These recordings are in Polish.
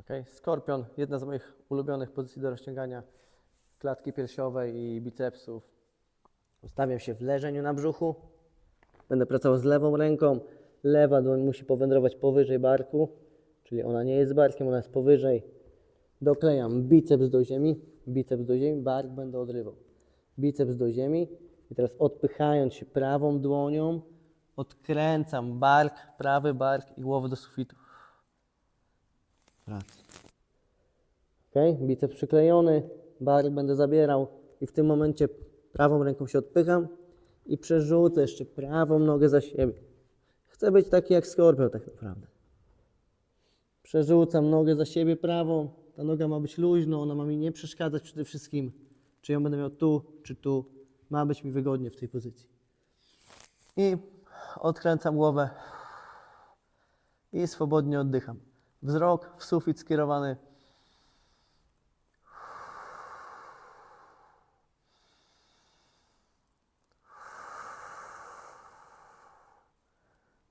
Okay. Skorpion, jedna z moich ulubionych pozycji do rozciągania klatki piersiowej i bicepsów. Ustawiam się w leżeniu na brzuchu. Będę pracował z lewą ręką. Lewa dłoń musi powędrować powyżej barku, czyli ona nie jest barkiem, ona jest powyżej. Doklejam biceps do ziemi, biceps do ziemi, bark będę odrywał. Biceps do ziemi i teraz odpychając się prawą dłonią, odkręcam bark, prawy bark i głowę do sufitu. Pracy. Ok, biceps przyklejony, bark będę zabierał i w tym momencie prawą ręką się odpycham i przerzucę jeszcze prawą nogę za siebie. Chcę być taki jak skorpion tak naprawdę. Przerzucam nogę za siebie prawą, ta noga ma być luźna, ona ma mi nie przeszkadzać przede wszystkim, czy ją będę miał tu, czy tu. Ma być mi wygodnie w tej pozycji. I odkręcam głowę i swobodnie oddycham. Wzrok w sufit skierowany.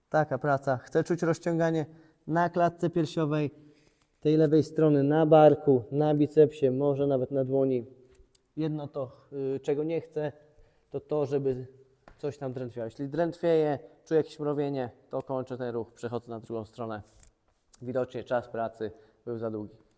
Taka praca. Chcę czuć rozciąganie na klatce piersiowej, tej lewej strony, na barku, na bicepsie, może nawet na dłoni. Jedno to, y, czego nie chcę, to to, żeby coś tam drętwiało. Jeśli drętwieje, czuję jakieś mrowienie, to kończę ten ruch, przechodzę na drugą stronę. Widocznie czas pracy był za długi.